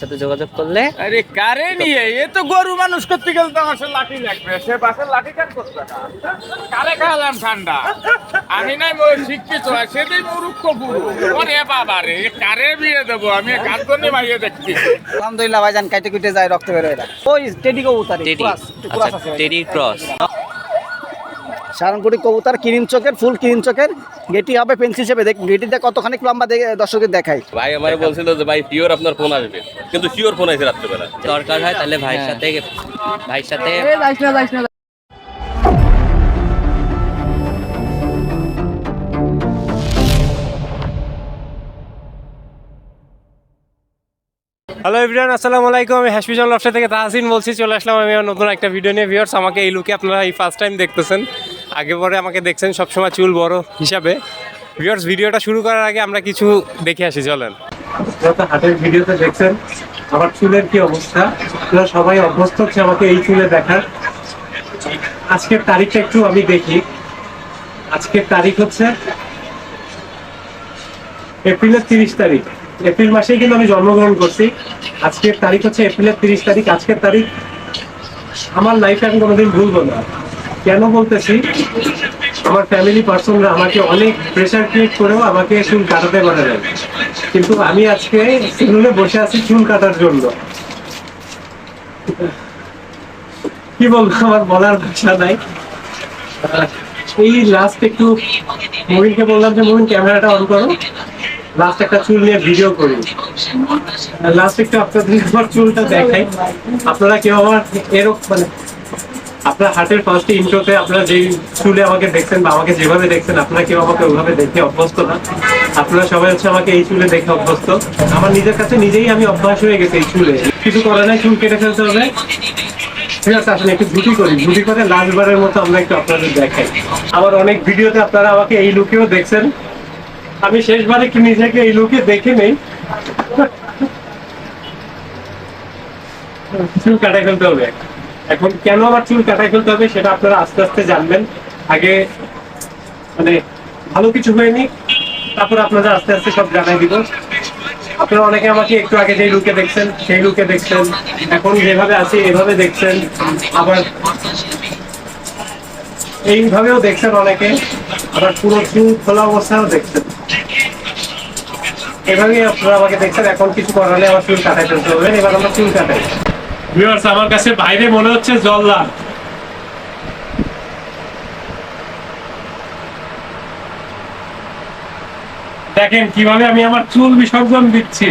সাথে যোগাযোগ করলে আরে কারে নিয়ে? এ তো গরু মানুষ করতে গেলে তো আমার লাঠি লাগবে। সে বাসের লাঠি কাট করতে কারে খাওয়ালাম ঠান্ডা? আমি শিক্ষিত সেটাই মুরুক্ষ পুরু ওরে বাবা রে এ কারে বিয়ে দেবো? আমি করে মাইয়ে দেখছি। আলহামদুলিল্লাহ ভাইজান কাইটে কুটে যায় রক্ত বের হয়ে ওই টেডি কবুতর টেডি। আচ্ছা টেডি ক্রস। সারনপুরি কবুতর কিরিন চোখের ফুল কিরিন চোখের। গেটি হবে পেন্সিল হিসেবে দেখ গেটিতে কতখানি লম্বা দেখে দর্শকের দেখাই। ভাই আমারে বলছিল যে ভাই শিওর আপনার ফোন আসবে। কিন্তু শিওর ফোন আছে রাত্রেবেলা। দরকার হয় তাহলে ভাইয়ের সাথে ভাইয়ের সাথে হ্যালো এভরিওয়ান আসসালামু আলাইকুম। আমি হ্যাশমিজন লফসা থেকে তাহসিন বলছি। চলে আসলাম আমি নতুন একটা ভিডিও নিয়ে। ভিউয়ার্স আমাকে এই লুকে আপনারা এই ফার্স্ট টাইম দেখতেছেন। আগে পরে আমাকে দেখছেন, সবসময় চুল বড় হিসাবে। ভিউয়ার্স ভিডিওটা শুরু করার আগে আমরা কিছু দেখে আসি, চলেন। হাটের ভিডিওতে দেখছেন, আমার চুলের কি অবস্থা? সবাই অভ্যস্ত হচ্ছে আমাকে এই চুলে দেখার। আজকের তারিখটা একটু আমি দেখি। আজকের তারিখ হচ্ছে এপ্রিলের তিরিশ তারিখ। এপ্রিল মাসেই কিন্তু আমি জন্মগ্রহণ করছি। আজকের তারিখ হচ্ছে এপ্রিলের তিরিশ তারিখ। আজকের তারিখ আমার লাইফে আমি কোনোদিন ভুলবো না। কেন বলতেছি? আমার ফ্যামিলি পার্সনরা আমাকে অনেক প্রেশার ক্রিয়েট করেও আমাকে চুল কাটাতে পারে না কিন্তু আমি আজকে সেলুনে বসে আছি চুল কাটার জন্য। কি বলব, আমার বলার ভাষা নাই। এই লাস্ট একটু মুভিনকে বললাম যে মুভিন ক্যামেরাটা অন করো। লাস্ট একটা চুল নিয়ে ভিডিও করি। লাস্ট একটু আপনাদের আমার চুলটা দেখাই। আপনারা কেউ আমার এরকম মানে আপনার হাটের ফার্স্ট ইন্ট্রোতে আপনারা যেই চুলে আমাকে দেখছেন বা আমাকে যেভাবে দেখছেন, আপনারা কেউ আমাকে ওইভাবে দেখে অভ্যস্ত না। আপনারা সবাই হচ্ছে আমাকে এই চুলে দেখে অভ্যস্ত। আমার নিজের কাছে নিজেই আমি অভ্যাস হয়ে গেছে এই চুলে। কিছু করে না চুল কেটে ফেলতে হবে। ঠিক আছে আসলে একটু ঝুটি করি। ঝুটি করে লাস্টবারের মতো আমরা একটু আপনাদের দেখাই। আমার অনেক ভিডিওতে আপনারা আমাকে এই লুকেও দেখছেন। আমি শেষবারে কি নিজেকে এই লুকে দেখে নেই। চুল কাটাই ফেলতে হবে। এখন কেন আমার চুল কাটাই ফেলতে হবে সেটা আপনারা আস্তে আস্তে জানবেন। আগে মানে ভালো কিছু হয়নি, তারপর আপনাদের আস্তে আস্তে সব জানাই দিব। আপনারা অনেকে আমাকে একটু আগে যেই লুকে দেখছেন, সেই লুকে দেখছেন। এখন যেভাবে আছি, এভাবে দেখছেন। আবার এইভাবেও দেখছেন অনেকে। আবার পুরো চুল খোলা অবস্থায়ও দেখছেন। এভাবেই আপনারা আমাকে দেখছেন। এখন কিছু করালে আমার চুল কাটাই ফেলতে হবে। এবার আমরা চুল কাটাই। ভিউয়ার্স আমার কাছে বাইরে মনে হচ্ছে জল্লাদ দেখেন কীভাবে আমি আমার চুল বিসর্জন দিচ্ছি।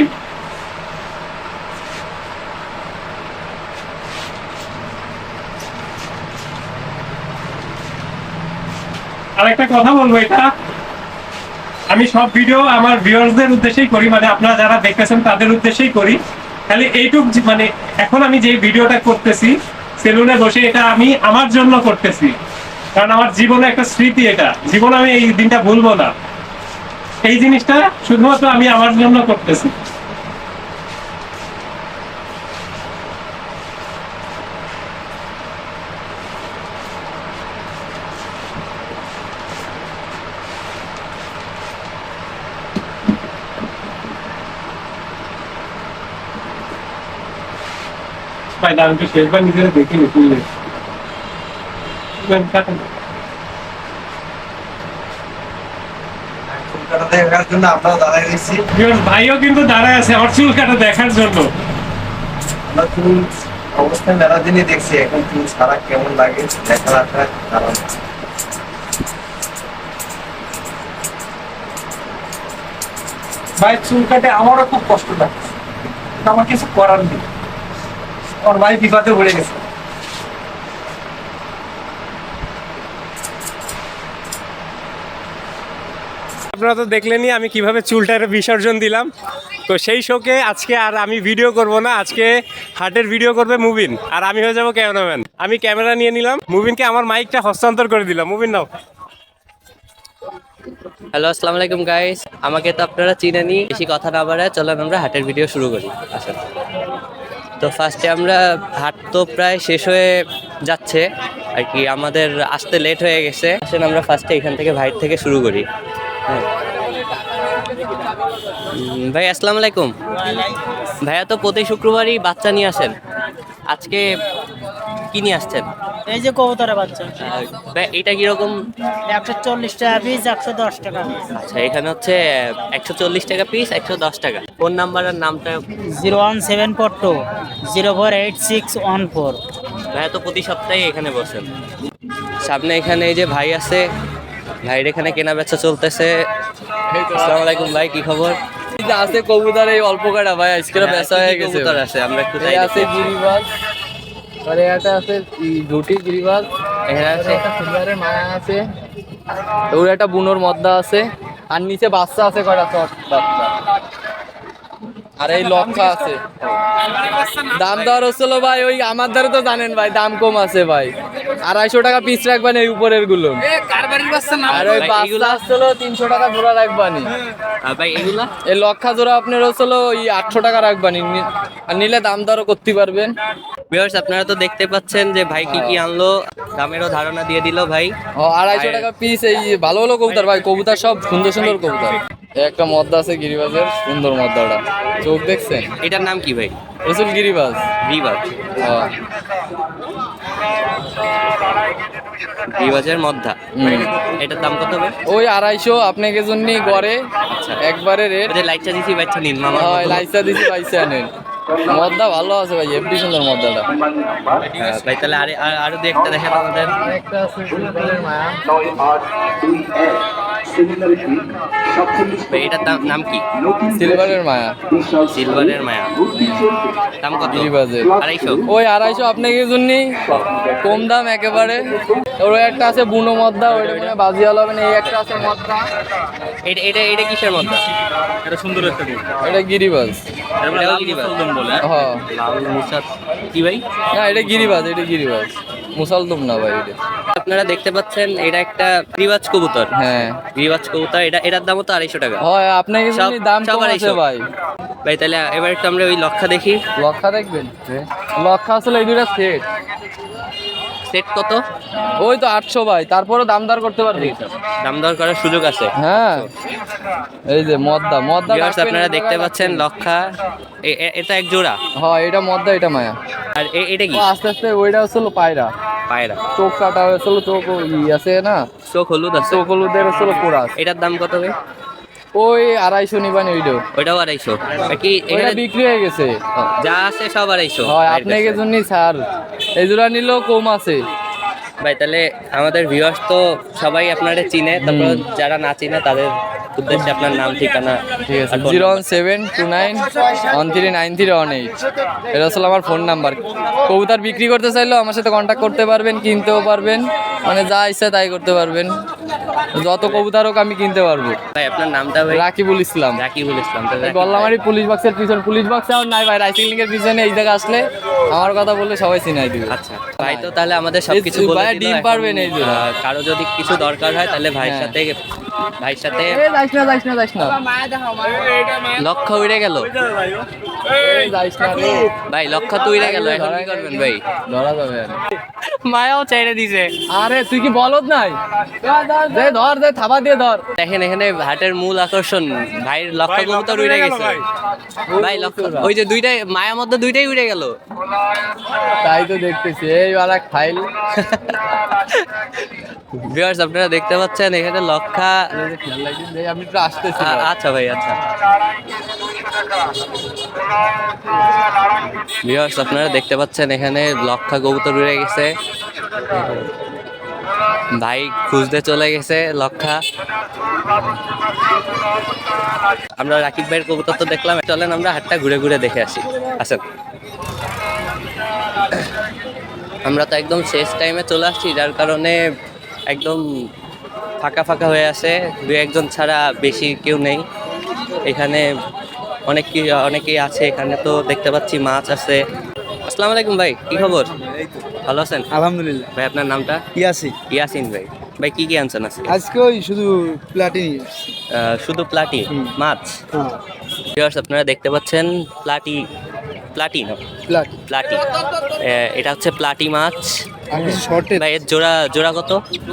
আরেকটা কথা বলব এটা। আমি সব ভিডিও আমার ভিউয়ার্সদের উদ্দেশ্যেই করি মানে আপনারা যারা দেখতেছেন তাদের উদ্দেশ্যেই করি। খালি এইটুক মানে এখন আমি যে ভিডিওটা করতেছি, সেলুনে বসে এটা আমি আমার জন্য করতেছি। কারণ আমার জীবনে একটা স্মৃতি এটা। জীবনে আমি এই দিনটা ভুলবো না। এই জিনিসটা শুধুমাত্র আমি আমার জন্য করতেছি। আমি তো শেষবার নিজেরা দেখিনি তুললে দেখার জন্য আমরাও দাঁড়ায় রয়েছি। ভাইও কিন্তু দাঁড়ায় আছে আমার চুল কাটা দেখার জন্য। আমরা চুল অবস্থায় মেলা দিনই দেখছি এখন চুল ছাড়া কেমন লাগে দেখার দাঁড়ানো ভাই চুল কাটে আমারও খুব কষ্ট লাগছে। আমার কিছু করার নেই। আমার ভাই বিপদে পড়ে গেছে। আপনারা তো দেখলেনই আমি কীভাবে চুলটারে বিসর্জন দিলাম। তো সেই শোকে আজকে আর আমি ভিডিও করব না আজকে হাটের ভিডিও করবে মুবিন। আর আমি হয়ে যাব ক্যামেরাম্যান। আমি ক্যামেরা নিয়ে নিলাম মুবিনকে আমার মাইকটা হস্তান্তর করে দিলাম। মুবিন নাও। হ্যালো আসসালামু আলাইকুম গাইস আমাকে তো আপনারা চিনেনি বেশি কথা না বাড়ায় চলেন আমরা হাটের ভিডিও শুরু করি। আসেন। তো ফার্স্টে আমরা হাট তো প্রায় শেষ হয়ে যাচ্ছে, আর কি আমাদের আসতে লেট হয়ে গেছে। আসেন আমরা ফার্স্টে এখান থেকে ভাইট থেকে শুরু করি। হ্যাঁ। ভাই, আসসালামু আলাইকুম। ভাইয়া তো প্রতি শুক্রবারই বাচ্চা নিয়ে আসেন। আজকে কি নিয়ে আসছেন? এই যে কবুতরের বাচ্চা। ভাই এটা কীরকম? একশো চল্লিশ টাকা পিস একশো দশ টাকা আচ্ছা এখানে হচ্ছে একশো চল্লিশ টাকা পিস একশো দশ টাকা। ফোন নাম্বার আর নামটা? Zero one seven four two zero four eight six one four. ভাইয়া তো প্রতি সপ্তাহে এখানে বসেন সামনে এখানে এই যে ভাই আছে ভাইয়ের এখানে কেনা বেচা চলতেছে। আসসালামু আলাইকুম ভাই কি খবর? আছে কবুতর এই অল্প কাটা ভাই আজকে বেচা হয়ে গেছে। কবুতর আছে? আমরা একটু তাই আছে। গিরিবাজ আর একটা আছে ঝুটি গিরিবাজ এখানে আছে একটা সিলভারের মায়া আছে ওর একটা বুনোর মদ্দা আছে আর নিচে বাচ্চা আছে কয়টা শর্ট বাচ্চা। আর এই লক্ষা আছে। দাম দর হচ্ছিল ভাই ওই আমার দ্বারা তো জানেন ভাই দাম কম আছে ভাই। আড়াইশো টাকা পিস রাখবেন এই উপরেরগুলো। আর ওই বাচ্চা? আসছিল তিনশো টাকা জোড়া রাখবানি। ভাই এগুলা? এই লক্ষা জোড়া আপনার হচ্ছিল ওই আটশো টাকা রাখবানি আর নিলে দাম দরও করতে পারবেন। ভিউয়ার্স আপনারা তো দেখতে পাচ্ছেন যে ভাই কি কি আনলো। দামেরও ধারণা দিয়ে দিল ভাই। ও আড়াইশো টাকা পিস এই ভালো ভালো কবুতর ভাই। কবুতর সব সুন্দর সুন্দর কবুতর। একটা মদ্দা আছে গিরিবাজের সুন্দর মদ্দাটা। চোখ দেখছেন? এটার নাম কি ভাই? রসুল গিরিবাজ। রিবাজ হ্যাঁ। রিবাজের মধ্যা হুম। এটার দাম কত ওই আড়াইশো আপনাকে জন্য গড়ে একবারে রেট। লাইটটা দিছি বাচ্চা নিন মামা লাইসা দিছি পাইসা নেন। মদ্দা ভালো আছে ভাই এমনি সুন্দর মদ্দাটা হ্যাঁ, ভাই তাহলে আরে আর- দু একটা দেখেন আমাদের। একটা আছে এটার নাম কি? সিলভারের মায়া। সিলভারের মায়া। দাম কত? আড়াইশো। ওই আড়াইশো আপনাকে জন্য কম দাম একেবারে। ওর একটা আছে বুনো মদ্দা ওইটা মানে বাজি হবে না এই একটা আছে মদ্দা। এটা এটা এটা কিসের মধ্যে এটা সুন্দর গিরিবাজ। এটাও গিরিবাজ। হ্যাঁ। লাল মুসাদ কি ভাই? না এটা গিরিবাজ এটা গিরিবাজ। মুসালদম না ভাই এটা আপনারা দেখতে পাচ্ছেন এটা একটা রিবাজ কবুতর। হ্যাঁ। রিবাজ কবুতর এটা এটার দামও তো আড়াইশো টাকা। হয় আপনাকে দাম সব আড়াইশো। ভাই। ভাই তাহলে এবার একটু আমরা ওই লক্ষা দেখি। লক্ষা দেখবেন? লক্ষা আসলে এই দুটা সেট সেট কত? ওই তো আটশো ভাই তারপরে দাম দর করতে পারবি। দাম দর করার সুযোগ আছে। হ্যাঁ। এই যে মদ্দা মদ্দা আপনারা দেখতে পাচ্ছেন লক্ষা। এটা এক জোড়া? হ্যাঁ এটা মদ্দা এটা মায়া। আর এটা কি? আস্তে আস্তে ওইটা হচ্ছিল পায়রা। পায়রা। চোখ কাটা হয়েছিল চোখ ই আছে না? চোখ হলুদ আছে। চোখ হলুদের হচ্ছিল কোরাস। এটার দাম কত ভাই? ওই আড়াইশো নিবানি ওইটাও। ওইটাও আড়াইশো। কি ওইটা এখানে বিক্রি হয়ে গেছে। যা আছে সব আড়াইশো। হয় আপনাকে। জন্যই ছাড়। এই জোড়া নিলেও কম আছে। ভাই তাহলে আমাদের ভিউয়ার্স তো সবাই আপনারা চিনে। তারপর যারা না চিনে তাদের উদ্দেশ্যে আপনার নাম ঠিকানা ঠিক আছে zero one seven two nine one three nine three one eight. এটা আসলে আমার ফোন নাম্বার কবুতর বিক্রি করতে চাইলেও আমার সাথে কন্ট্যাক্ট করতে পারবেন কিনতেও পারবেন। মানে যা ইচ্ছা তাই করতে পারবেন। যত কবুতর হোক আমি কিনতে পারব। ভাই আপনার নামটা ভাই? রাকিবুল ইসলাম। রাকিবুল ইসলাম গল্লামারি পুলিশ বক্সের পিছনে পুলিশ বক্স আর নাই ভাই রাইসিলিং এর পিছনে এই জায়গা আসলে আমার কথা বললে সবাই চিনাই দিবে। আচ্ছা ভাই তো তাহলে আমাদের সবকিছু বলে ভাই ডিম পারবেন এই জন্য। কারও যদি কিছু দরকার হয় তাহলে ভাইয়ের হ্যাঁ। সাথে ভাইয়ের সাথে এই যাইস না যাইস না যাইস না। লক্ষ্য উড়ে গেল। ভাই লক্ষ্য তো উড়ে গেল এখন কি করবেন ভাই? ধরা যাবে মায়াও ছেড়ে দিছে। আরে তুই কি বলদ নাই? দে ধর দে থাবা দিয়ে ধর। দেখেন এখানে হাটের মূল আকর্ষণ। ভাইয়ের লক্ষ্য কবুতর উড়ে গেছে। ভাই লক্ষ্য ওই যে দুইটাই মায়ার মধ্যে দুইটাই উড়ে গেল। তাই তো দেখতেছি এই ওয়ালা ফাইল। ভিউয়ার্স আপনারা দেখতে পাচ্ছেন এখানে লক্ষা আমি একটু আসতেছি। আচ্ছা ভাই আচ্ছা। ভিউয়ার্স আপনারা দেখতে পাচ্ছেন এখানে লক্ষা কবুতর উড়ে গেছে। ভাই খুঁজতে চলে গেছে, লক্ষা। আমরা রাকিব ভাইয়ের কবুতর তো দেখলাম, চলেন আমরা হাটটা ঘুরে ঘুরে দেখে আসি। আসেন। আমরা তো একদম শেষ টাইমে চলে আসছি, যার কারণে একদম ফাঁকা ফাঁকা হয়ে আছে। দু একজন ছাড়া বেশি কেউ নেই। এখানে অনেক অনেকেই আছে, এখানে তো দেখতে পাচ্ছি মাছ আছে। আসসালামু আলাইকুম ভাই কি খবর? ভালো আছেন? আলহামদুলিল্লাহ। ভাই আপনার নামটা? ইয়াসি ইয়াসিন ভাই। ভাই কি কি আনছেন আজকে? আজকে ওই শুধু প্লাটি শুধু প্লাটি মাছ? হ্যাঁ। ভিউয়ার্স আপনারা দেখতে পাচ্ছেন প্লাটি প্লাটি। না প্লাটি। প্লাটি এটা হচ্ছে প্লাটি মাছ। ভাই এর জোড়া জোড়া কত?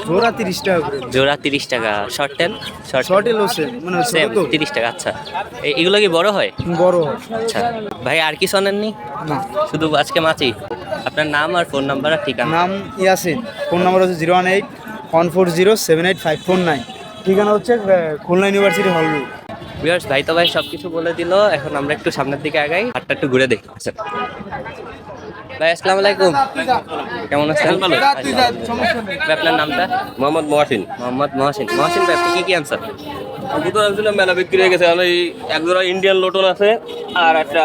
জোড়া তিরিশ টাকা করে জোড়া তিরিশ টাকা। মানে সেম টাকা আচ্ছা। এগুলো কি বড় হয়? বড় আচ্ছা। ভাই আর কি শোনেননি? না। শুধু আজকে মাছি। আপনার নাম আর ফোন নাম্বার আর ঠিকানা। নাম ইয়াসিন। ফোন নাম্বার হচ্ছে zero one eight one four zero seven eight five four nine ঠিকানা হচ্ছে খুলনা ইউনিভার্সিটি হল ভাই তো ভাই সব কিছু বলে দিল। এখন আমরা একটু সামনের দিকে আগাই। হাটটা একটু ঘুরে দেখি। আচ্ছা। ভাই আসসালামু আলাইকুম। কেমন আছেন? ভালো আপনার নামটা? মোহাম্মদ মহাসিন। মোহাম্মদ মহসিন। মহসিন ভাই আপনি কি কি আনসার কবুতর আনছিলাম মেলা বিক্রি হয়ে গেছে। এই এক জোড়া ইন্ডিয়ান লোটন আছে আর একটা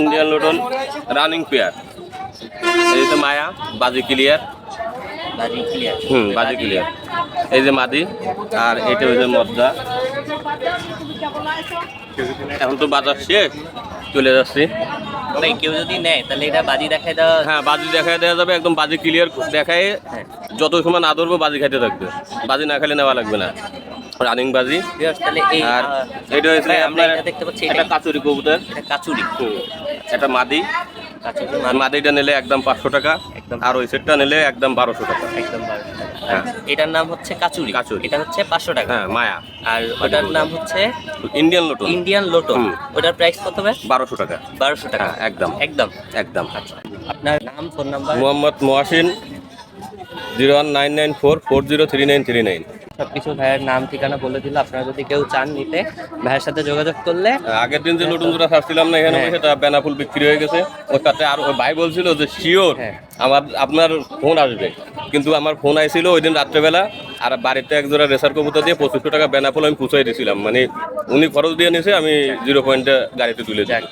ইন্ডিয়ান লোটন রানিং পেয়ার এই যে মায়া বাজি ক্লিয়ার বাজি ক্লিয়ার হুম বাজি ক্লিয়ার এই যে মাদি। আর এটা হচ্ছে মদ্দা। এখন তো বাজার শেষ চলে যাচ্ছি। ভাই কেউ যদি নেয় তাহলে এটা বাজি দেখাই দেওয়া হ্যাঁ বাজি দেখাই দেওয়া যাবে একদম বাজি ক্লিয়ার দেখায়। যত সময় না ধরবো বাজি খাইতে থাকবে। বাজি না খেলে নেওয়া লাগবে না। রানিং বাজি। আর এটা হচ্ছে আমরা দেখতে পাচ্ছি এটা কাচুরি কবুতর। এটা কাচুরি। একটা মাদি। আর মাদিটা নিলে একদম পাঁচশো টাকা একদম। আর ওই সেটটা নিলে একদম বারোশো টাকা। একদম বারোশো টাকা। হ্যাঁ। এটার নাম হচ্ছে কাচুরি। কাচুরি। এটা হচ্ছে পাঁচশো টাকা। হ্যাঁ মায়া। আর ওটার নাম হচ্ছে ইন্ডিয়ান লোটন ইন্ডিয়ান লোটো ওটার প্রাইস কত ভাই? বারোশো টাকা। বারোশো টাকা। হ্যাঁ, একদম। একদম। একদম। আপনার নাম phone number? Mohammad Mohasin zero one nine nine four four zero three nine three nine. সবকিছু ভাইয়ের নাম ঠিকানা বলে দিল আপনারা যদি কেউ চান নিতে ভাইয়ের সাথে যোগাযোগ করলে আগের দিন যে নতুন জোড়া ছাড়ছিলাম না এখানে হ্যাঁ। সেটা বেনাফুল বিক্রি হয়ে গেছে ওর সাথে আর ওই ভাই বলছিল যে শিওর হ্যাঁ। আমার আপনার ফোন আসবে। কিন্তু আমার ফোন আইছিল ওই দিন রাত্রেবেলা আর বাড়িতে এক জোড়া রেসার কবুতর দিয়ে পঁচিশশো টাকা বেনাফুল আমি পুষাই দিয়েছিলাম মানে উনি খরচ দিয়ে নিয়েছে আমি জিরো পয়েন্টে গাড়িতে তুলে দিই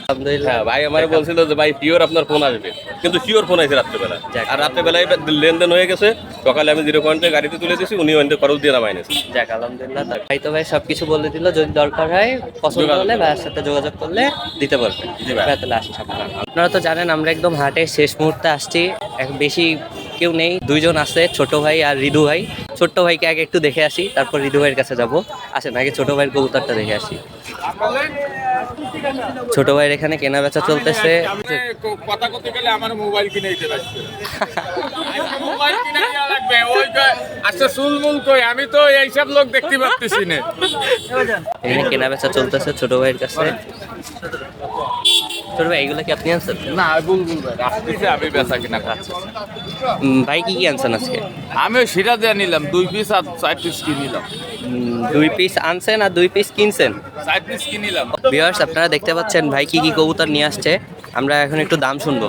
হ্যাঁ ভাই আমার বলছিল যে ভাই পিওর আপনার ফোন আসবে। কিন্তু শিওর ফোন আছে রাত্রেবেলা। আর রাত্রেবেলায় লেনদেন হয়ে গেছে সকালে আমি জিরো পয়েন্টে গাড়িতে তুলে দিয়েছি উনি ওইটা খরচ দিয়ে নামাই নিয়েছে যাক আলহামদুলিল্লাহ ভাই তো ভাই সবকিছু বলে দিল যদি দরকার হয় পছন্দ হলে ভাইয়ের সাথে যোগাযোগ করলে দিতে পারবেন জি ভাই। ভাই আপনারা। তো জানেন আমরা একদম হাটের শেষ মুহূর্তে আসছি। বেশি কেউ নেই, দুইজন আছে, ছোট ভাই আর রিদু ভাই। ছোট্ট ভাইকে আগে একটু দেখে আসি, তারপর রিদু ভাইয়ের কাছে যাব। আসেন, আগে ছোট ভাইয়ের কবুতরটা দেখে আসি। ছোট ভাইয়ের এখানে কেনা বেচা চলতেছে। কথা কই আমি তো এইসব লোক দেখতে পাচ্ছি না এখানে কেনা বেচা চলতেছে ছোট ভাইয়ের কাছে। ছোট ভাই এগুলো কি আপনি আনছেন? না বুলবুল ভাই আসতেছে আমি বেচা কিনা খাচ্ছি। ভাই কি কি আনছেন আজকে? আমি সিরাজে নিলাম দুই পিস আর চার পিস কিনিলাম উম, দুই পিস আনছেন আর দুই পিস কিনছেন? চার পিস কিনিলাম ভিউয়ার্স আপনারা দেখতে পাচ্ছেন ভাই কি কি কবুতর নিয়ে আসছে। আমরা এখন একটু দাম শুনব।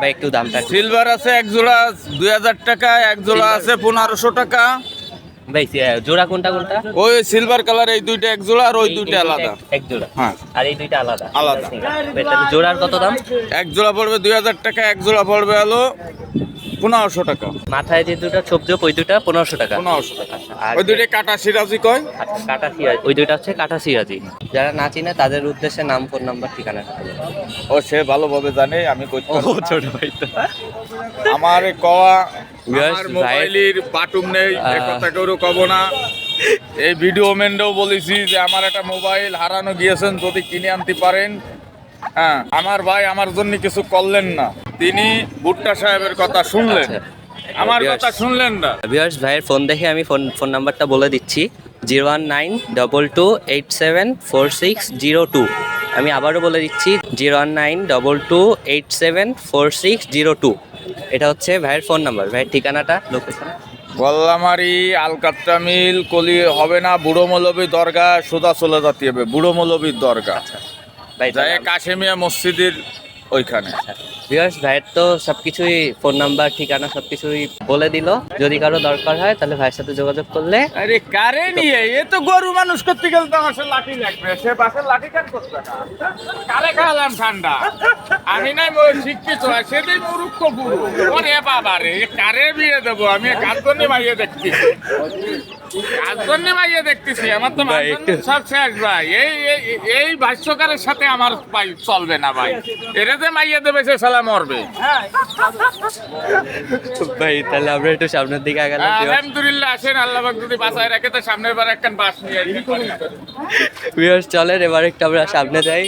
ভাই একটু দামটা। সিলভার আছে এক জোড়া দুই হাজার টাকা এক জোড়া আছে পনেরোশো টাকা। ভাই জোড়া কোনটা কোনটা? ওই সিলভার কালার এই দুইটা এক জোড়া আর ওই দুইটা আলাদা। এক- জোড়া। হ্যাঁ। আর এই দুইটা আলাদা। আলাদা। জোড়ার কত দাম? এক জোড়া পড়বে দুই হাজার টাকা এক জোড়া পড়বে হলো পনেরোশো টাকা। মাথায় যে দুটো ছোপ ওই দুটা পনেরোশো টাকা। পনেরোশো টাকা। আর ওই দুইটা কাটা সিরাজি কয়? আর কাটা সিরাজি ওই দুইটা হচ্ছে কাটা সিরাজি। যারা না চিনে তাদের উদ্দেশ্যে নাম ফোন নাম্বার ঠিকানা। ও সে ভালোভাবে জানে আমি কই ছোট ভাই আমার কওয়া আমার মোবাইলের বাটুম নেই কথা কেউ কব না। এই ভিডিও মেন্ডেও বলেছি যে আমার একটা মোবাইল হারানো গিয়েছেন যদি কিনে আনতে পারেন। হ্যাঁ আমার ভাই আমার জন্য কিছু করলেন না। তিনি ভুট্টা সাহেবের কথা শুনলেন। আচ্ছা। আমার কথা শুনলেন না। ভিউয়ার্স ভাইয়ের ফোন দেখে আমি ফোন ফোন নাম্বারটা বলে দিচ্ছি। Zero one nine double two eight seven four six zero two. আমি আবারও বলে দিচ্ছি zero one nine double two eight seven four six zero two. এটা হচ্ছে ভাইয়ের ফোন নাম্বার ভাইয়ের ঠিকানাটা লোকেশন গল্লামারি আলকাত্রা মিল কলি হবে না বুড়ো মৌলবী দরগা সোজা চলে যেতে হবে বুড়ো মৌলবীর দরগা। ভাই যাই কাশেমিয়া মসজিদের ওইখানে। ভিউয়ার্স ভাইয়ের তো সব কিছুই ফোন নাম্বার ঠিকানা সব কিছুই বলে দিল। যদি কারও দরকার হয় তাহলে ভাইয়ের সাথে যোগাযোগ করলে আরে কারে নিয়ে? এ তো গরু মানুষ করতে গেলে তো আমার লাঠি লাগবে। সে বাসের লাঠি কাট করতে কারে খাওয়ালাম ঠান্ডা? আমি নাই মই শিক্ষিত। সেটাই মুরুক্ষ পুরু ওরে বাবা রে এ কারে বিয়ে দেবো? আমি কাজ জন্য মাইয়ে দেখছি কাজ জন্য মাইয়ে দেখতেছি। আমার তো সব শেষ ভাই। এই এই- এই ভাষ্যকারের সাথে আমার ভাই চলবে না ভাই। এরা যে মাইয়ে দেবে সে সালা মরবে। ভাই তাহলে আমরা একটু সামনের দিকে আগালাম আলহামদুলিল্লাহ আসেন আল্লাহ পাক যদি বাঁচায় রাখে তো সামনের বার একখান বাস নিয়ে আসি। ভিউয়ার্স চলেন এবার একটু আমরা সামনে যাই।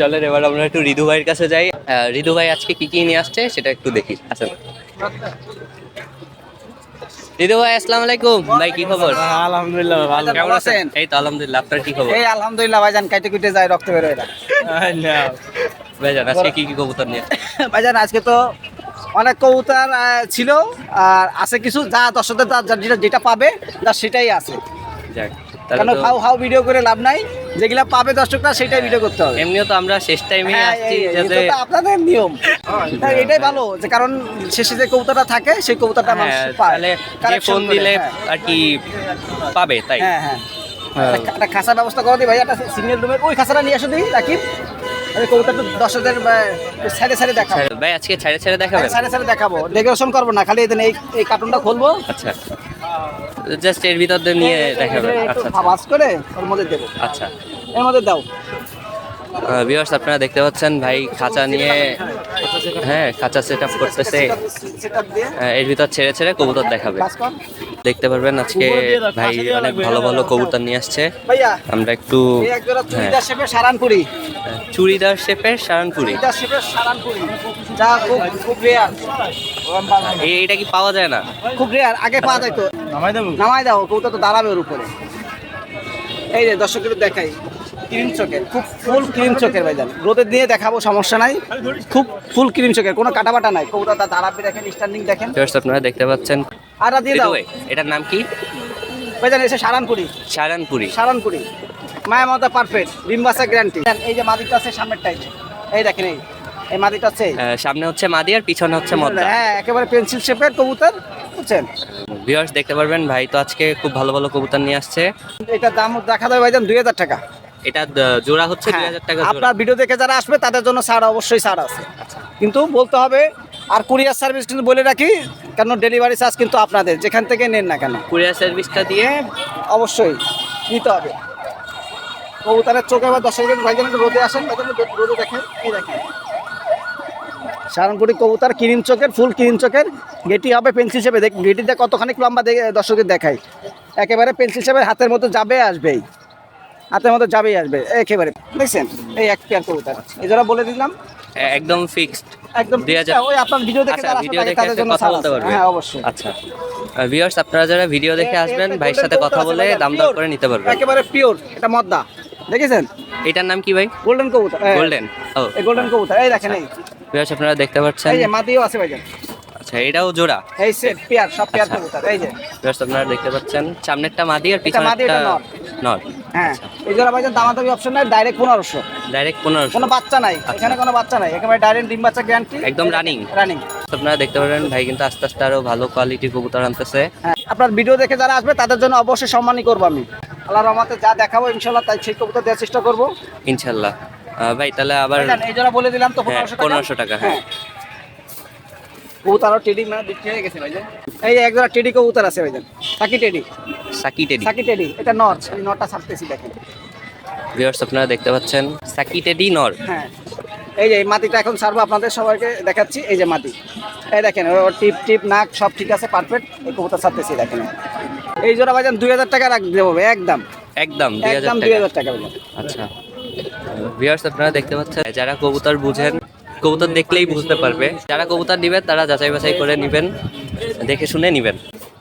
চলেন এবার আমরা একটু রিদু ভাইয়ের কাছে যাই। রিদু ভাই আজকে কি কি নিয়ে আসছে সেটা একটু দেখি। আসেন। রিদু ভাই আসসালামু আলাইকুম। ভাই কি খবর? আলহামদুলিল্লাহ ভালো। কেমন আছেন? এই তো আলহামদুলিল্লাহ আপনার কি খবর? এই আলহামদুলিল্লাহ ভাইজান কাইতে কুইটে যায় রক্ত বের না ভাইজান আজকে কি কি কবুতর নিয়ে? ভাইজান আজকে তো অনেক কবুতর ছিল আর আছে কিছু যা দর্শকদের যেটা পাবে যা সেটাই আছে। যাক। তো হাউ হাউ ভিডিও করে লাভ নাই? যেগুলা পাবে দর্শকরা সেটাই ভিডিও করতে হবে। এমনিও তো আমরা শেষ টাইমে হ্যাঁ, আসছি যাতে আপনাদের নিয়ম। হ্যাঁ, এটাই ভালো যে কারণ শেষে যে কবুতরটা থাকে সেই কবুতরটা মানুষ হ্যাঁ, পায়। তাহলে যে ফোন দিলে। আর কি পাবে তাই? হ্যাঁ হ্যাঁ। একটা- খাঁচার ব্যবস্থা করে দিই ভাই একটা সিঙ্গেল রুমের ওই খাঁচাটা নিয়ে আসো দিই রাকিব। আমি কবুতরটা দর্শকদের সাইডে সাইডে দেখাবো ভাই আজকে ছেড়ে ছেড়ে দেখাবেন? সাইডে সাইডে দেখাবো। ডেকোরেশন করব না খালি এই এই কার্টুনটা খুলবো। আচ্ছা। জাস্ট এর ভিতর দিয়ে নিয়ে দেখাবেন আচ্ছা ভাজ করে ওর মধ্যে দেবো। আচ্ছা। এর মধ্যে দাও। ভিউয়ার্স আপনারা দেখতে পাচ্ছেন ভাই খাঁচা নিয়ে হ্যাঁ খাঁচা সেট আপ করতেছে সেটআপ দিয়ে? আহ, এর ভিতর ছেড়ে ছেড়ে কবুতর দেখাবে। দেখতে পারবেন আজকে ভাই অনেক ভালো ভালো কবুতর নিয়ে আসছে। আমরা একটু হ্যাঁ। চুড়িদার শেপের সারানপুরি। চুড়িদার শেপের সারানপুরি। চুড়িদার শেপের সারানপুরি। যা খুব খুব রেয়ার এই- এটা কি পাওয়া যায় না? খুব রেয়ার আগে পাওয়া যাইতো। নামাই দেবো। নামাই দাও কবুতর তো দাঁড়াবে ওর উপরে। এই যে দর্শকের দেখাই। ক্রিম চোখের খুব ফুল ক্রিম চোখের ভাইজান রোদে দিয়ে দেখাবো সমস্যা নাই। খুব ফুল ক্রিম চোখের কোনো কাটাবাটা নাই। কবুতরটা দাঁড়াবে দেখেন স্ট্যান্ডিং দেখেন। ভিউয়ার্স আপনারা দেখতে পাচ্ছেন। আর দিয়ে দাও। এটার নাম কি? ভাইজান এসে সারানপুরি। সারানপুরি। সারানপুরি। মায়া মতো পারফেক্ট ডিম্বাসা গ্যারান্টি এই যে মাদিকটা আছে সামনের টাইট এই দেখেন এই এই মাদিকটা আছে। সামনে হচ্ছে মাদি আর পিছনে হচ্ছে মদ্দা। হ্যাঁ একেবারে পেন্সিল শেপের কবুতর বুঝছেন? ভিউয়ার্স দেখতে পারবেন ভাই তো আজকে খুব ভালো ভালো কবুতর নিয়ে আসছে। এটার দাম দেখা যাবে ভাইজান দুই হাজার টাকা। এটা জোড়া হচ্ছে দুই হ্যাঁ, হাজার টাকা আপনার ভিডিও দেখে যারা আসবে তাদের জন্য ছাড় অবশ্যই ছাড় আছে। কিন্তু বলতে হবে আর কুরিয়ার সার্ভিস কিন্তু বলে রাখি কেন ডেলিভারি চার্জ কিন্তু আপনাদের যেখান থেকে নেন না কেন। কুরিয়ার সার্ভিসটা দিয়ে অবশ্যই নিতে হবে। কবুতরের চোখে আবার দশ মিনিট ভাইজান রোদে আসেন রোদে দেখেন এই দেখেন। সারানপুরি কবুতর কিরিম চোখের ফুল কিরিম চোখের গেটি হবে পেন্সিল হিসেবে দেখ গেটিটা কতখানি লম্বা দেখে দর্শকের দেখায় একেবারে পেন্সিল হিসেবে হাতের মতো যাবে আসবেই। হাতের মতো যাবেই আসবে একেবারে। দেখছেন এই এক পেয়ার কবুতর। এই জন্য বলে দিলাম একদম ফিক্সড একদম ওই আপনার ভিডিও দেখে আচ্ছা ভিডিও দেখে এসে জন্য কথা বলতে পারবে। হ্যাঁ অবশ্যই। আচ্ছা। ভিউয়ার্স আপনারা যারা ভিডিও দেখে আসবেন ভাইয়ের সাথে কথা বলে দাম দর করে নিতে পারবেন। একেবারে পিওর এটা মদ্দা। দেখেছেন? এটার নাম কি ভাই? গোল্ডেন কবুতর গোল্ডেন ও। এই গোল্ডেন কবুতর এই দেখেন এই। ভিউয়ার্স আপনারা দেখতে পাচ্ছেন। এই মাদিও আছে ভাইজান। আচ্ছা এটাও জোড়া? এই সেট পেয়ার সব পেয়ার আচ্ছা। কবুতর এই যে। ভিউয়ার্স আপনারা দেখতে পাচ্ছেন সামনেরটা মাদি আর পিছনেরটা নর। নর হ্যাঁ এই জোড়া ভাইজান দামাদামি অপশন নাই ডাইরেক্ট পনেরোশো। ডাইরেক্ট পনেরোশো। কোনো বাচ্চা নাই এখানে কোনো বাচ্চা নাই। একেবারে ডাইরেক্ট ডিম বাচ্চা গ্যারান্টি একদম running। রানিং আপনারা দেখতে পারেন ভাই কিন্তু আস্তে আস্তে আরও ভালো কোয়ালিটির কবুতর আনতেছে। হ্যাঁ আপনার ভিডিও দেখে যারা আসবে তাদের জন্য অবশ্যই সম্মানই করব আমি। আল্লাহ রহমতে যা দেখাবো ইনশাল্লাহ তাই সেই কবুতর দেওয়ার চেষ্টা করব। ইনশাল্লাহ ভাই তাহলে আবার এই জোড়া বলে দিলাম তো হ্যাঁ, পনেরোশো টাকা। টাকা, হ্যাঁ। কবুতর টেডি মানে বিক্রি হয়ে গেছে ভাইজান। এই এক জোড়া টেডি কবুতর আছে ভাইজান। সাকি টেডি। সাকি টেডি। সাকি টেডি এটা নর এই নরটা ছাড়তেছি দেখেন। ভিউয়ার্স আপনারা দেখতে পাচ্ছেন সাকি টেডি নর। হ্যাঁ। এই যে মাটিটা এখন ছাড়বো আপনাদের সবাইকে দেখাচ্ছি এই যে মাটি। এই দেখেন ওর টিপ টিপ নাক সব ঠিক আছে পারফেক্ট এই কবুতর ছাড়তেছি দেখেন। এই জোড়া ভাইজান দুই হাজার টাকা রাখ দেবো একদম। একদম একদম দুই হাজার টাকা আচ্ছা। ভিউয়ার্স আপনারা দেখতে পাচ্ছেন যারা কবুতর বুঝেন কবুতর দেখলেই বুঝতে পারবে। যারা কবুতর নেবেন তারা যাচাই বাছাই করে নেবেন দেখে শুনে নেবেন।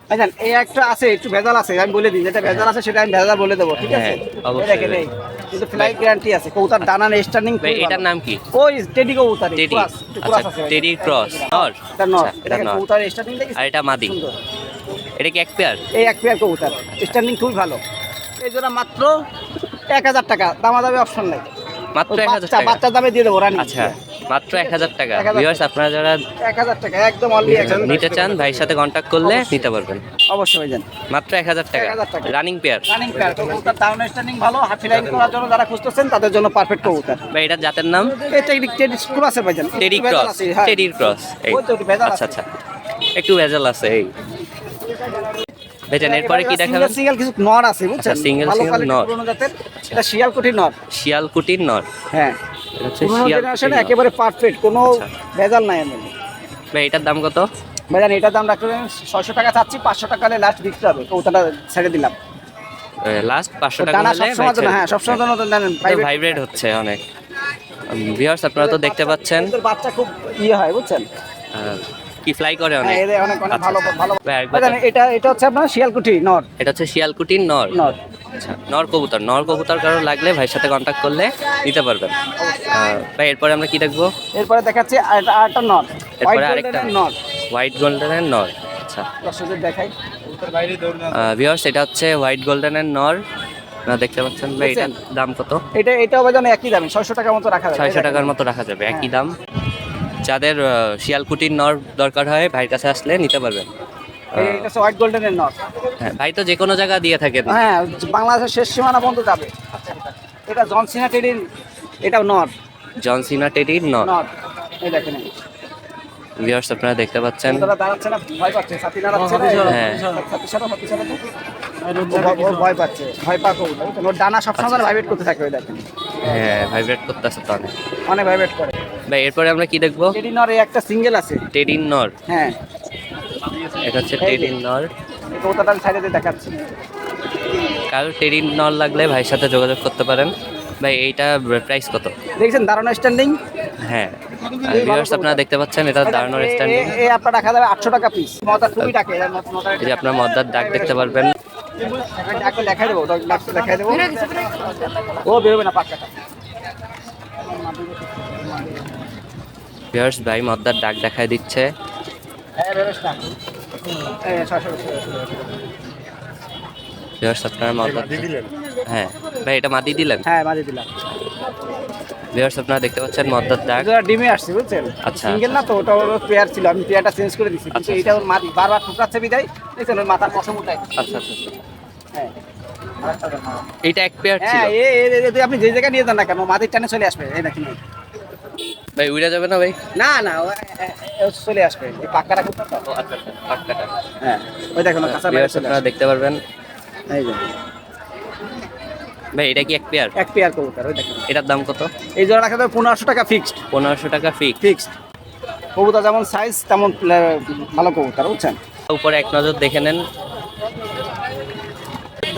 ভাইজান এই একটা আছে একটু ভেজাল আছে আমি বলে দিই যেটা ভেজাল আছে সেটা আমি ভেজাল বলে দেবো ঠিক আছে? হ্যাঁ, দেখেন এই কিন্তু ফ্লাইট গ্যারান্টি আছে কবুতর দানা স্টার্নিং এটার নাম কি? ওই টেডি কবুতর টেডি আচ্ছা টেডি ক্রস নর। এটা নর। আচ্ছা, এটা নর। কবুতর স্টার্নিং দেখি আর এটা মাদি। এটা কি এক পেয়ার এই এক পেয়ার কবুতর স্ট্যান্ডিং খুবই ভালো। এই মাত্র এক হাজার টাকা দামাদামি অপশন নাই। মাত্র এক হাজার টাকা? বাচ্চার দামে দিয়ে দেবো রানি। আচ্ছা। মাত্র এক হাজার টাকা। 1000 ভিউয়ার্স আপনারা যারা এক হাজার টাকা একদম নিতে চান ভাইয়ের সাথে কন্ট্যাক্ট করলে নিতে পারবেন। অবশ্যই ভাইজান। মাত্র এক হাজার টাকা। রানিং পেয়ার রানিং পেয়ার কবুতর ডাউন স্ট্যান্ডিং ভালো হাফ লাইন করার জন্য যারা খুঁজতেছেন তাদের জন্য পারফেক্ট কবুতর। ভাই এটার জাতের নাম? এই টেডি টেডি স্কুল আছে ভাইজান। টেডি ক্রস হ্যাঁ। ক্রস আচ্ছা আচ্ছা। একটু ভেজাল আছে এই। ভাইজান এরপরে কি দেখাবেন সিঙ্গেল কিছু নর আছে বুঝছেন? আচ্ছা, ভালো single কোয়ালিটির নর। পুরনো জাতের এটা শিয়ালকুটি নর। শিয়ালকুটির নর। হ্যাঁ। এটা হচ্ছে শিয়ালকুটির। একেবারে পারফেক্ট কোনো আচ্ছা। ভেজাল নাই এমন। ভাই এটার দাম কত? ভাইজান এটার দাম রাখবেন ছয়শো টাকা চাচ্ছি পাঁচশো টাকা লাস্ট বিক্রি হবে কবুতরটা ছেড়ে দিলাম। লাস্ট পাঁচশো টাকা হলে হ্যাঁ সবসময় ভাইব্রেট হচ্ছে অনেক। ভিউয়ার্স আপনারা তো দেখতে পাচ্ছেন। বাচ্চা খুব ইয়ে হয় বুঝছেন? কি ফ্লাই করে অনেক? হ্যাঁ অনেক অনেক আচ্ছা, ভালো ভালো। ভাই, একবার ভাইজান, এটা এটা হচ্ছে আপনার শিয়ালকুঠি নর। এটা হচ্ছে শিয়ালকুটির নর? নর। আচ্ছা নর কবুতর। নর কবুতর কারও লাগলে ভাইয়ের সাথে কন্ট্যাক্ট করলে নিতে পারবেন। ভাই এরপরে আমরা কি দেখব? এরপরে দেখাচ্ছি আরেকটা নর। এরপরে আরেকটা গোল্ডেনের নর। হোয়াইট গোল্ডেনের নর। আচ্ছা। দেখাই। ভিউয়ার্স এটা হচ্ছে হোয়াইট গোল্ডেনের নর। আপনারা দেখতে পাচ্ছেন ভাই এটার দাম কত? এটা এটাও ভাইজান একই দামি ছয়শো টাকার মতো রাখা যাবে। ছয়শো টাকার মতো রাখা যাবে একই দাম। যাদের শিয়ালকুটির নর দরকার হয় ভাইয়ের কাছে আসলে নিতে পারবেন। এটা হোয়াইট গোল্ডেনের নর। হ্যাঁ ভাই তো যে কোনো জায়গা দিয়ে থাকেন। হ্যাঁ বাংলাদেশের শেষ সীমানা পর্যন্ত যাবে। এটা জনসিনা টেডির এটা নর। জন সিনা টেডির নর। নর। এই দেখেন ভিউয়ার্স আপনারা দেখতে পাচ্ছেন। ভয় পাচ্ছে হ্যাঁ। সাথী সাথে সাথী সাথে ও ভয়- পাচ্ছে ভয় পাক ডানা সবসময় ভাইব্রেট করতে থাকে দেখেন। হ্যাঁ ভাইব্রেট করতেছে তো অনেক। অনেক ভাইব্রেট করে। ভাই এরপরে আমরা কি দেখব? টেডি নর এই একটা সিঙ্গেল আছে। টেডির নর। হ্যাঁ। এটা হচ্ছে এই যে। টেডির নর এই কৌতাটা সাইডে দেখাচ্ছি। কারও টেডির নর লাগলে ভাইয়ের সাথে যোগাযোগ করতে পারেন। ভাই এইটা প্রাইস কত? দেখছেন দারুণ স্ট্যান্ডিং হ্যাঁ। ভিউয়ার্স আপনারা দেখতে পাচ্ছেন এটা দাঁড়ানোর স্ট্যান্ডিং এই আপনার রাখা যাবে আটশো টাকা পিস মজা খুবই ডাকে এর মত- মজা এই যে আপনার মদার ডাক দেখতে পারবেন। ডাকটা দেখাই দেবো ডাকটা দেখাই দেবো। ও বেরোবে না পাক্কাটা ভিউয়ার্স ভাই মদ্দার ডাক দেখায় দিচ্ছে। হ্যাঁ। ভিউয়ার্স আপনারা মদ্দার হ্যাঁ। ভাই এটা মাদি দিলেন? হ্যাঁ মাঝে দিলাম। ভিউয়ার্স আপনারা দেখতে পাচ্ছেন মদ্দার ডাক। ডিমে আসছে বুঝছেন? আচ্ছা, সিঙ্গেল না তো ওটা ওর পেয়ার ছিল আমি পেয়ারটা চেঞ্জ করে দিচ্ছি কিন্তু আচ্ছা, এটা ওর মাটি বারবার ঠুকরাচ্ছে বিদায়। দেখছেন ওর মাথার কসম উঠাই আচ্ছা আচ্ছা আচ্ছা। হ্যাঁ। হ্যাঁ। এইটা এক পেয়ার ছিল। হ্যাঁ এ- এ- আপনি যে জায়গায় নিয়ে যান না কেন মাটির টানে চলে আসবে এই দেখেন ভাই উড়ে যাবে না ভাই? না না চলে আসবে এই পাক্কা রাখুন তো? আচ্ছা আচ্ছা পাক্কাটা। হ্যাঁ ওই দেখেন চলে আপনারা দেখতে পারবেন। এই যে। ভাই এটা কি এক পেয়ার এক পেয়ার কবুতর ওই দেখেন এটার দাম কত? এই জোড়া রাখা যাবে পনেরোশো টাকা ফিক্সড পনেরোশো টাকা ফিক্স ফিক্সড কবুতর যেমন সাইজ তেমন ভালো কবুতর বুঝছেন? উপরে এক নজর দেখে নেন।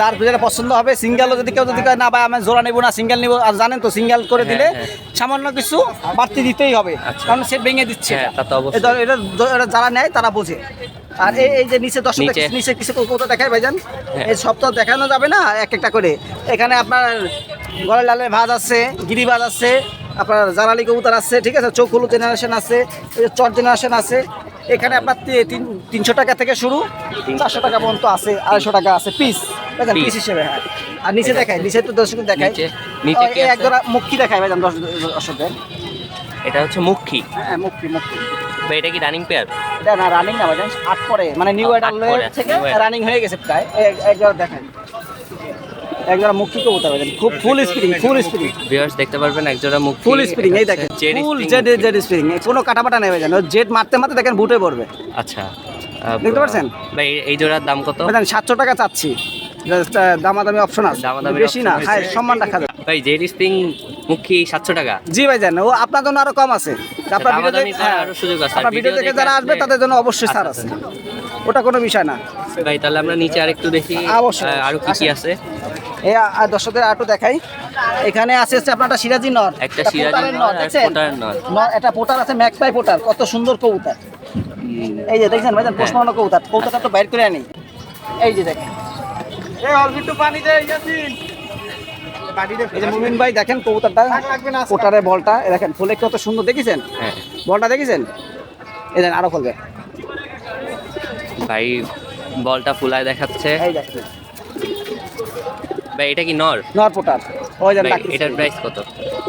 যার যেটা পছন্দ হবে সিঙ্গেলও যদি কেউ যদি না ভাই আমি জোড়া নেব না সিঙ্গেল নেব আর জানেন তো সিঙ্গেল করে দিলে হ্যাঁ। সামান্য কিছু বাড়তি দিতেই হবে আচ্ছা। কারণ সে ভেঙে দিচ্ছে হ্যাঁ। এটা যারা নেয় তারা বোঝে আর এই এই যে নিচে দশ নিচে। কিছু কৌতো দেখায় ভাইজান হ্যাঁ। এই সব তো দেখানো যাবে না এক একটা করে এখানে আপনার গলায় লালের ভাজ আছে গিরি গিরিবাজ আছে আপনার জালালি কবুতর আছে ঠিক আছে চোখ হলুদ জেনারেশন আছে চট জেনারেশন আছে এখানে আপনার তিন তিনশো টাকা থেকে শুরু চারশো টাকা পর্যন্ত আছে আড়াইশো টাকা আছে পিস দেখেন পিস হিসেবে হ্যাঁ। আর নিচে দেখায় নিচে তো দর্শক দেখায় নিচে- কি এক মুক্তি দেখায় ভাইজান দর্শকদের। এটা হচ্ছে মুখী হ্যাঁ মুক্তি ভাই এটা কি রানিং পেয়ার এটা না রানিং না ভাইজান আট পরে মানে নিউ থেকে রানিং হয়ে গেছে প্রায়। মুক্তি কবুতর ভাইজান খুব full spring full spring viewers দেখতে পারবেন এক জোড়া মুখ ফুল স্প্রিং এই দেখেন ফুল জেড জেড স্প্রিং কোনো কাটাপাটা নেই ভাইজান জেড মারতে মারতে দেখেন বুটে পড়বে। আচ্ছা। দেখতে পাচ্ছেন? ভাই এই জোড়ার দাম কত? ভাইজান সাতশো টাকা চাচ্ছি। দামাদামি অপশন আছে। বেশি না হ্যাঁ সম্মান রাখা যাবে ভাই জেড স্প্রিং মুখী সাতশো টাকা। জি ভাইজান ও আপনার জন্য আরও কম আছে। আপনার ভিডিও হ্যাঁ, আরও আছে। আপনার ভিডিও দেখে দেখে যারা আসবে তাদের জন্য অবশ্যই ছাড় আছে। ওটা কোনো বিষয় না। ভাই তাহলে আমরা নিচে আরেকটু দেখি অবশ্যই, আরও কি কি আছে। এই আর দর্শকদের আটু দেখাই। এখানে আছে হচ্ছে আপনার একটা সিরাজি নর একটা সিরাজি নর আর নর। এটা পোটার আছে ম্যাকপাই পোটার কত সুন্দর কবুতর। এই যে দেখছেন ভাইজান হ্যাঁ। পোষমানো কবুতর। কবুতরটা তো বাইর করে আনি। এই যে দেখেন। মুমিন ভাই দেখেন কবুতরটা বলটা। দেখেন ফুলে কত সুন্দর দেখেছেন? হ্যাঁ। বলটা দেখেছেন? এ দেন আরও খুলবে ভাই বলটা ফুলায় দেখাচ্ছে। এই দেখেন। ভাই এটা কি নর? নর পোটার। ওই যেন এটার প্রাইস কত?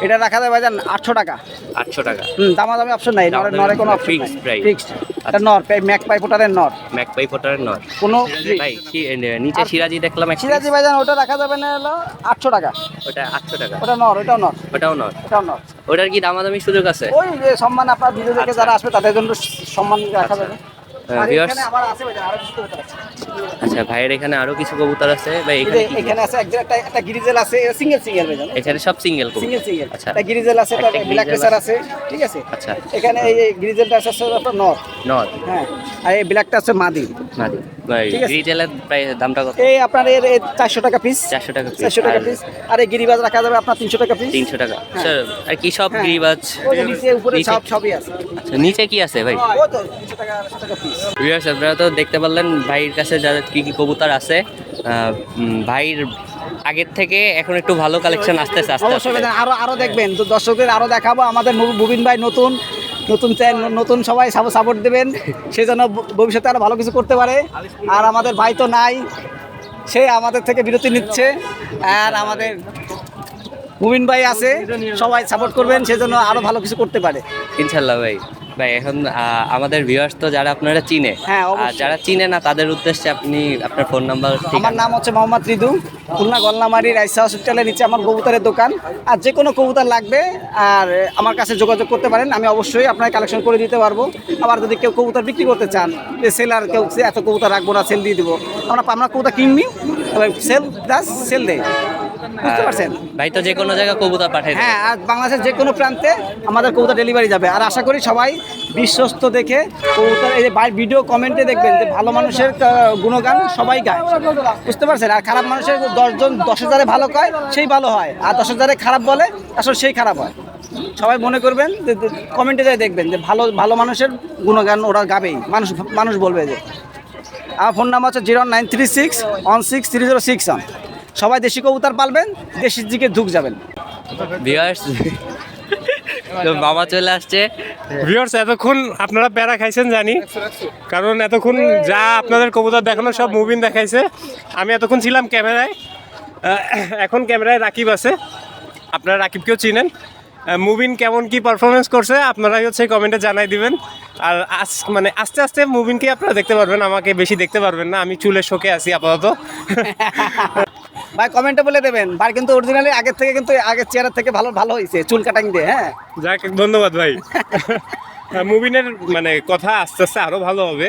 এটা রাখা যায় ভাইজান আটশো টাকা। আটশো টাকা। হুম দামাদামি অপশন নাই নরে নরে কোনো অপশন fixed price। ফিক্সড এটা নর ম্যাক পাই পোটারের নর। ম্যাক পাই পোটারের নর। কোনো ভাই নিচে সিরাজি দেখলাম সিরাজি ভাইজান ওটা রাখা যাবে না হলো আটশো টাকা। ওটা আটশো টাকা। ওটা নর ওটাও নর। ওটাও নর। ওটাও নর। ওটার কি দামাদামি সুযোগ আছে? ওই যে সম্মান আপনার ভিডিও দেখে আচ্ছা। যারা আসবে তাদের জন্য সম্মান রাখা যাবে। আচ্ছা ভাইয়ের এখানে আরও কিছু কবুতর আছে? ভাই এখানে এখানে আছে একজন একটা একটা গিরিজেল আছে সিঙ্গেল সিঙ্গেল ভাই এখানে সব সিঙ্গেল সিঙ্গেল সিঙ্গেল আচ্ছা। একটা গিরিজেল আছে একটা একটা ব্ল্যাক গ্রিজেল আছে। ঠিক আছে? আচ্ছা। এখানে এই গ্রিজেলটা আছে আপনার নর। নট হ্যাঁ আর এই ব্ল্যাকটা আছে মাদি। মাদি। ভাই। দামটা কত? এই আপনার এর টাকা পিস চারশো টাকা piece। চারশো টাকা পিস আর এই গিরিবাজ রাখা যাবে আপনার তিনশো টাকা পিস তিনশো টাকা। স্যার আর কি সব হ্যাঁ। গিরিবাজ? নিচে উপরে সব সবই আছে। আচ্ছা নিচে কি আছে ভাই? ও তো তিনশো টাকা আড়াইশো টাকা পিস ভিউয়ার্স আপনারা তো দেখতে পারলেন ভাইয়ের কাছে যাদের কি কি কবুতর আছে। ভাইয়ের আগের থেকে এখন একটু ভালো কালেকশন আসতেছে আস্তে আস্তে। আরও আরও দেখবেন। তো দর্শকদের আরও দেখাবো আমাদের মুবিন ভাই নতুন নতুন নতুন সবাই সাপোর্ট দেবেন। সেই জন্য ভবিষ্যতে আরও ভালো কিছু করতে পারে। আর আমাদের ভাই তো নাই সে আমাদের থেকে বিরতি নিচ্ছে। আর আমাদের মুবিন ভাই আছে সবাই সাপোর্ট করবেন সেজন্য আরও ভালো কিছু করতে পারে। ইনশাল্লাহ ভাই। ভাই এখন আমাদের ভিউয়ার্স তো যারা আপনারা চিনে হ্যাঁ, আর যারা চিনে না তাদের উদ্দেশ্যে আপনি আপনার ফোন নাম্বার আমার নাম হচ্ছে মোহাম্মদ রিদু খুলনা গল্লামারি রাইসা হসপিটালের নিচে আমার কবুতরের দোকান। আর যে কোনো কবুতর লাগবে আর আমার কাছে যোগাযোগ করতে পারেন আমি অবশ্যই আপনার কালেকশন করে দিতে পারব। আবার যদি কেউ কবুতর বিক্রি করতে চান যে সেলার কেউ এত কবুতর রাখব না সেল দিয়ে দেবো। আমরা আমরা কবুতর কিনবি সেল প্লাস সেল দেয় বুঝতে পারছেন? ভাই তো যে কোনো জায়গায় কবুতর পাঠাই হ্যাঁ আর বাংলাদেশের যে কোনো প্রান্তে আমাদের কবুতর ডেলিভারি যাবে। আর আশা করি সবাই বিশ্বস্ত দেখে কবুতর এই যে ভিডিও কমেন্টে দেখবেন যে ভালো মানুষের গুণগান সবাই গায়। বুঝতে পারছেন? আর খারাপ মানুষের দশজন দশ হাজারে ভালো কয় সেই ভালো হয়। আর দশ হাজারে খারাপ বলে আসলে সেই খারাপ হয়। সবাই মনে করবেন যে কমেন্টে যাই দেখবেন যে ভালো ভালো মানুষের গুণগান ওরা গাবেই। মানুষ মানুষ বলবে যে। আমার ফোন নাম্বার হচ্ছে zero nine three six one six three zero six one সবাই দেশি কবুতর পালবেন দেশির দিকে ঢুক যাবেন। বাবা চলে আসছে। ভিউয়ার্স এতক্ষণ আপনারা প্যারা খাইছেন জানি। কারণ এতক্ষণ যা আপনাদের কবুতর দেখানো সব মুভিন দেখাইছে। আমি এতক্ষণ ছিলাম ক্যামেরায়। এখন ক্যামেরায় রাকিব আছে। আপনারা রাকিবকেও চিনেন। মুভিন কেমন কি পারফরমেন্স করছে আপনারাই হচ্ছে কমেন্টে জানাই দিবেন। আর আজ মানে আস্তে আস্তে মুভিনকে আপনারা দেখতে পারবেন আমাকে বেশি দেখতে পারবেন না। আমি চুলের শোকে আছি আপাতত। ভাই কমেন্টে বলে দেবেন। ভাই কিন্তু অরিজিনালি আগের থেকে কিন্তু আগের চেয়ারের থেকে ভালো ভালো হয়েছে চুল কাটাং দিয়ে হ্যাঁ? যাক ধন্যবাদ ভাই। মুভিনের মানে কথা আস্তে আস্তে আরও ভালো হবে।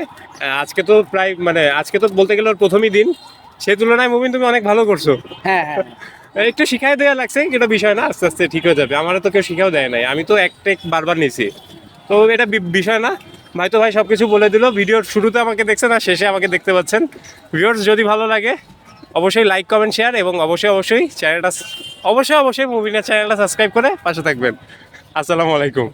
আজকে তো প্রায় মানে আজকে তো বলতে গেলে ওর প্রথমই দিন। সেই তুলনায় মুভিন তুমি অনেক ভালো করছ। হ্যাঁ হ্যাঁ। একটু শিখাই দেওয়া লাগছে এটা বিষয় না আস্তে আস্তে ঠিক হয়ে যাবে। আমারও তো কেউ শিখাও দেয় নাই আমি তো এক টেক বারবার নিছি। তো এটা বিষয় না। ভাই তো ভাই সব কিছু বলে দিল ভিডিওর শুরুতে আমাকে দেখছেন আর শেষে আমাকে দেখতে পাচ্ছেন। ভিউয়ার্স যদি ভালো লাগে অবশ্যই লাইক কমেন্ট শেয়ার এবং অবশ্যই অবশ্যই চ্যানেলটা অবশ্যই অবশ্যই মুভিনা চ্যানেলটা সাবস্ক্রাইব করে পাশে থাকবেন। আসসালামু আলাইকুম।